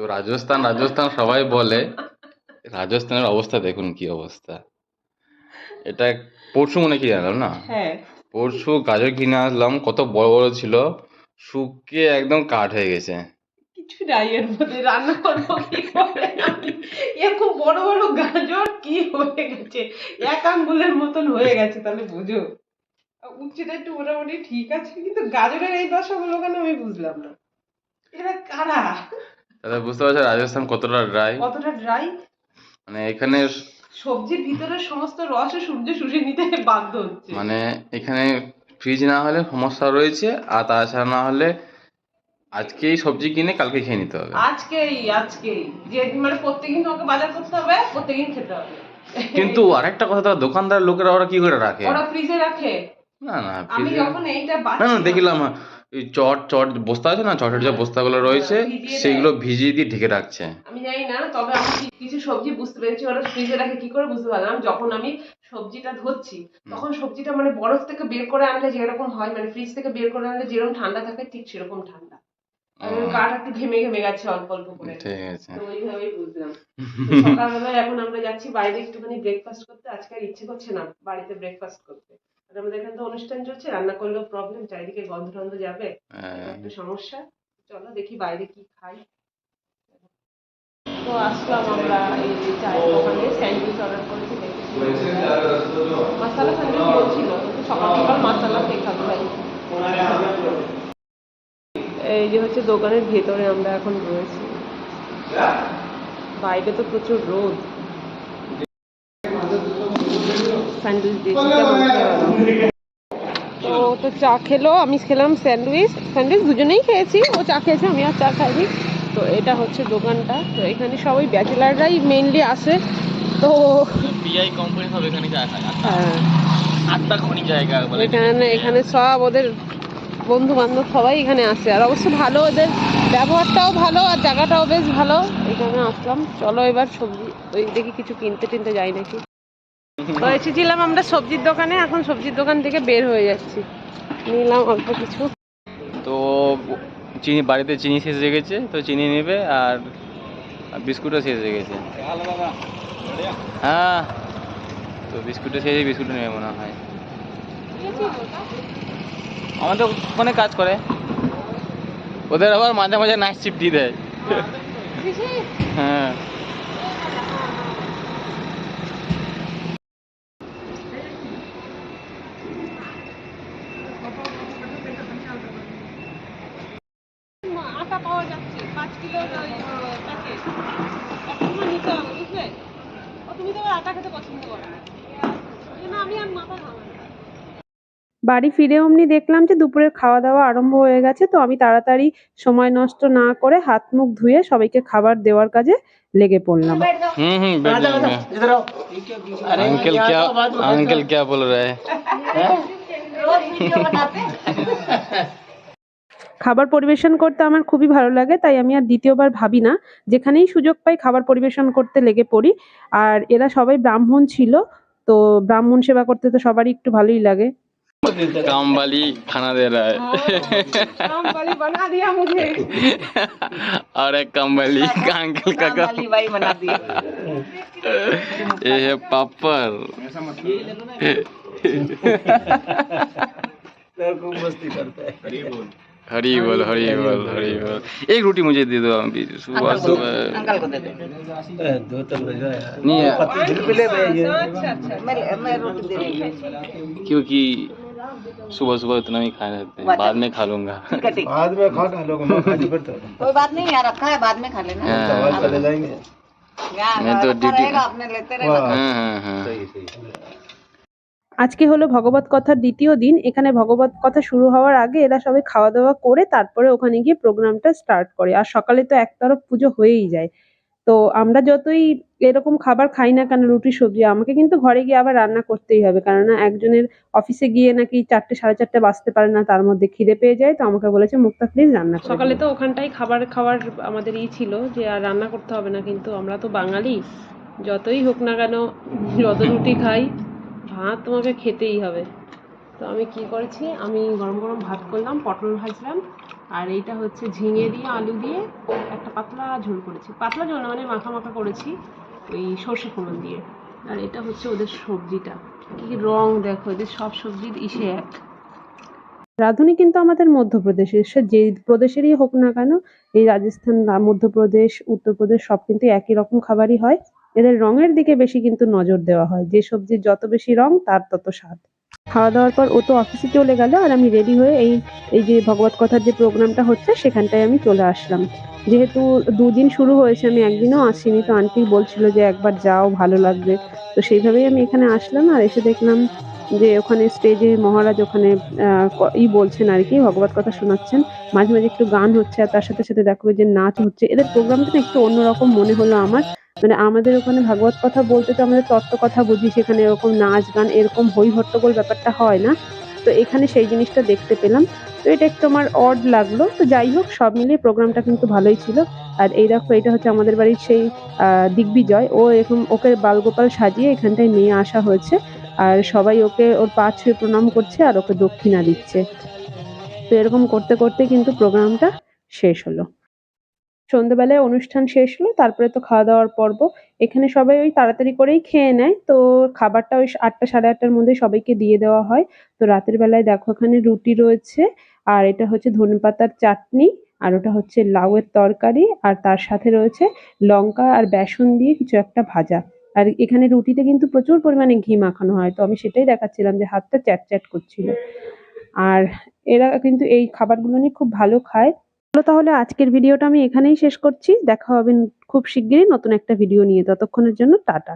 তো রাজস্থান রাজস্থান সবাই বলে। রাজস্থানের অবস্থা দেখুন কি অবস্থা। এটা পরশু মনে কি জানলাম না? হ্যাঁ। পরশু গাজর কিনে আসলাম কত বড় বড় ছিল শুকিয়ে একদম কাঠ হয়ে গেছে। কিছু নাই এর মধ্যে রান্না করব কি করে এরকম বড় বড় গাজর কি হয়ে গেছে? এক আঙ্গুলের মতন হয়ে গেছে তাহলে বুঝো। উচ্চটা একটু মোটামুটি ঠিক আছে কিন্তু গাজরের এই দশাগুলো কেন আমি বুঝলাম না। এরা কারা? তাহলে বুঝতে পারছ রাজস্থান কতটা ড্রাই কতটা ড্রাই মানে এখানে সবজির ভিতরে সমস্ত রস সূর্য শুষে নিতে বাধ্য হচ্ছে। মানে এখানে ফ্রিজ না হলে সমস্যা রয়েছে আর তাছাড়া না হলে আজকেই সবজি কিনে কালকে খেয়ে নিতে হবে। আজকেই আজকেই। যে মানে প্রত্যেকদিন তোমাকে বাজার করতে হবে প্রত্যেকদিন খেতে হবে। কিন্তু আরেকটা কথা তো দোকানদার লোকেরা ওরা কি করে রাখে? ওরা ফ্রিজে রাখে। না না আমি যখন এইটা না না দেখলাম চট চট বস্তা আছে না? চটের যে বস্তাগুলো রয়েছে সেগুলো ভিজিয়ে দিয়ে ঢেকে রাখছে। আমি জানি না তবে আমি কিছু সবজি বুঝতে পেরেছি ওরা ফ্রিজে রাখে কি করে বুঝতে পারলাম যখন আমি সবজিটা ধরছি তখন সবজিটা মানে বরফ থেকে বের করে আনলে যেরকম হয় মানে ফ্রিজ থেকে বের করে আনলে যেরকম ঠান্ডা থাকে ঠিক সেরকম ঠান্ডা। আর ওর একটু ঘেমে ঘেমে গেছে অল্প অল্প করে। তো ওইভাবেই বুঝলাম। সকালবেলায় এখন আমরা যাচ্ছি বাইরে একটুখানি ব্রেকফাস্ট করতে আজকে আর ইচ্ছে করছে না বাড়িতে ব্রেকফাস্ট করতে। আর আমাদের এখানে তো অনুষ্ঠান চলছে রান্না করলেও প্রবলেম চারিদিকে গন্ধ টন্ধ যাবে হ্যাঁ, একটা সমস্যা। চলো দেখি বাইরে কি খাই। তো আসলাম আমরা এই যে চায়ের দোকানে স্যান্ডউইচ অর্ডার করেছি মশালা স্যান্ডউইচ বলছিল কিন্তু সকাল সকাল মশালা খাবে ভাই এই যে হচ্ছে দোকানের ভেতরে আমরা এখন রয়েছি। বাইরে তো প্রচুর রোদ। স্যান্ডউইচ দিয়েছি তো ও তো চা খেলো আমি খেলাম স্যান্ডউইচ। স্যান্ডউইচ দুজনেই খেয়েছি ও চা খেয়েছে আমি আর চা খাইনি। তো এটা হচ্ছে দোকানটা। তো এখানে সবাই ব্যাচেলাররাই মেইনলি আসে। তো পিআই কোম্পানি সব এখানে হ্যাঁ, আটটা খনি জায়গা বলে এখানে এখানে সব ওদের বন্ধু বান্ধব সবাই এখানে আসে। আর অবশ্য ভালো ওদের ব্যবহারটাও ভালো আর জায়গাটাও বেশ ভালো। এখানে আসলাম। চলো এবার সবজি ওই দেখি কিছু কিনতে টিনতে যাই নাকি। তো এসেছিলাম আমরা সবজির দোকানে এখন সবজির দোকান থেকে বের হয়ে যাচ্ছি। নিলাম অল্প কিছু। তো চিনি বাড়িতে চিনি শেষ হয়ে গেছে তো চিনি নেবে আর বিস্কুটও শেষ হয়ে গেছে। হ্যাঁ তো বিস্কুটও শেষ বিস্কুটও নেবে মনে হয়। আমাদের ওখানে কাজ করে। ওদের আবার মাঝে মাঝে নাইট শিফট দিয়ে দেয়। হ্যাঁ আটা পাওয়া যাচ্ছে পাঁচ কিলো প্যাকেট একটু নিতে হবে বুঝলে ও তুমি তো আবার আটা খেতে পছন্দ করো না ওই জন্য আমি আর মাথা ঘামাই না। বাড়ি ফিরে অমনি দেখলাম যে দুপুরের খাওয়া দাওয়া আরম্ভ হয়ে গেছে তো আমি তাড়াতাড়ি সময় নষ্ট না করে হাত মুখ ধুয়ে সবাইকে খাবার দেওয়ার কাজে লেগে পড়লাম हम्म हम्म बैठ जाएंगे अंकल क्या अंकल क्या बोल रहे हैं খাবার পরিবেশন করতে আমার খুবই ভালো লাগে তাই আমি আর দ্বিতীয়বার ভাবি না যেখানেই সুযোগ পাই খাবার পরিবেশন করতে লেগে পড়ি আর এরা সবাই ব্রাহ্মণ ছিল তো ব্রাহ্মণ সেবা করতে তো সবারই একটু ভালোই লাগে काम वाली खाना दे रहा है काम वाली बना दिया मुझे और एक काम वाली का अंकल का काम भाई बना दिया ये है पापड़ हरी बोल हरी बोल हरी बोल। एक रोटी मुझे दे दो अभी सुबह सुबह अंकल को दे दो। नहीं है, अच्छा अच्छा मैं मैं रोटी दे रही हूँ क्योंकि सुबह सुबह इतना ही खा लेते हैं। बाद में खा लूँगा। है बाद में खा मैं खा तो कोई बात नहीं यार रखा है बाद में खा लेना। हाँ। चले जाएँगे। मैं तो ड्यूटी- रहेगा आपने लेते रहना हाँ हाँ हाँ। আজকে হলো ভগবত কথার দ্বিতীয় দিন। এখানে ভগবত কথা শুরু হওয়ার আগে এরা সবাই খাওয়া দাওয়া করে তারপরে ওখানে গিয়ে প্রোগ্রামটা স্টার্ট করে। আর সকালে তো একতরফ পুজো হয়েই যায়। তো আমরা যতই এরকম খাবার খাই না কেন রুটি সবজি আমাকে কিন্তু ঘরে গিয়ে আবার রান্না করতেই হবে। কেননা একজনের অফিসে গিয়ে নাকি চারটে সাড়ে চারটে বাজতে পারে না তার মধ্যে খিদে পেয়ে যায়। তো আমাকে বলেছে মুক্তা প্লিজ রান্না সকালে তো ওখানটাই খাবার খাওয়ার আমাদের ই ছিল যে আর রান্না করতে হবে না কিন্তু আমরা তো বাঙালি। যতই হোক না কেন যত রুটি খাই ভাত তোমাকে খেতেই হবে। তো আমি কি করেছি? আমি গরম গরম ভাত করলাম, পটল ভাজলাম, আর এইটা হচ্ছে ঝিঙে দিয়ে, আলু দিয়ে একটা পাতলা ঝোল করেছি। পাতলা ঝোল মানে মাখা মাখা করেছি ওই সর্ষে ফোড়ন দিয়ে। আর এটা হচ্ছে ওদের সবজিটা। কি রং দেখো, এদের সব সবজির ইসে এক। রাঁধুনি কিন্তু আমাদের মধ্যপ্রদেশের সে যে প্রদেশেরই হোক না কেন, এই রাজস্থান, মধ্যপ্রদেশ, উত্তরপ্রদেশ সব কিন্তু একই রকম খাবারই হয়। এদের রঙের দিকে বেশি কিন্তু নজর দেওয়া হয়। যে সবজির যত বেশি রং, তার তত স্বাদ। খাওয়া দাওয়ার পর ও তো অফিসে চলে গেল আর আমি রেডি হয়ে এই এই যে ভগবত কথার যে প্রোগ্রামটা হচ্ছে, সেখানটায় আমি চলে আসলাম। যেহেতু দুদিন শুরু হয়েছে, আমি একদিনও আসিনি, তো আন্টি বলছিল যে একবার যাও, ভালো লাগবে। তো সেইভাবেই আমি এখানে আসলাম আর এসে দেখলাম যে ওখানে স্টেজে মহারাজ ওখানে ই বলছেন আর কি, ভগবত কথা শোনাচ্ছেন। মাঝে মাঝে একটু গান হচ্ছে আর তার সাথে সাথে দেখো যে নাচ হচ্ছে। এদের প্রোগ্রামটা একটু অন্যরকম মনে হলো আমার। মানে আমাদের ওখানে ভাগবত কথা বলতে তো আমাদের তত্ত্ব কথা বুঝি, সেখানে এরকম নাচ গান, এরকম হই হট্টগোল ব্যাপারটা হয় না। তো এখানে সেই জিনিসটা দেখতে পেলাম। তো এটা একটু আমার অড লাগল। তো যাই হোক, সব মিলিয়ে প্রোগ্রামটা কিন্তু ভালোই ছিল। আর এই দেখো, এটা হচ্ছে আমাদের বাড়ির সেই দিগ্বিজয়। ও এরকম ওকে বালগোপাল সাজিয়ে এখানটায় নিয়ে আসা হয়েছে। আর সবাই ওকে, ওর পা ছুঁয়ে প্রণাম করছে আর ওকে দক্ষিণা দিচ্ছে। তো এরকম করতে করতে কিন্তু প্রোগ্রামটা শেষ হলো। সন্ধ্যেবেলায় অনুষ্ঠান শেষ হলো, তারপরে তো খাওয়া দাওয়ার পর্ব। এখানে সবাই ওই তাড়াতাড়ি করেই খেয়ে নেয়। তো খাবারটা ওই আটটা সাড়ে আটটার মধ্যে সবাইকে দিয়ে দেওয়া হয়। তো রাতের বেলায় দেখো এখানে রুটি রয়েছে, আর এটা হচ্ছে ধনেপাতার চাটনি, আর ওটা হচ্ছে লাউয়ের তরকারি, আর তার সাথে রয়েছে লঙ্কা আর বেসন দিয়ে কিছু একটা ভাজা। আর এখানে রুটিতে কিন্তু প্রচুর পরিমাণে ঘি মাখানো হয়, তো আমি সেটাই দেখাচ্ছিলাম যে হাতটা চ্যাট চ্যাট করছিল। আর এরা কিন্তু এই খাবারগুলো নিয়ে খুব ভালো খায়। চলো তাহলে আজকের ভিডিওটা আমি এখানেই শেষ করছি। দেখা হবে খুব শিগগিরই নতুন একটা ভিডিও নিয়ে। ততক্ষণের জন্য টাটা।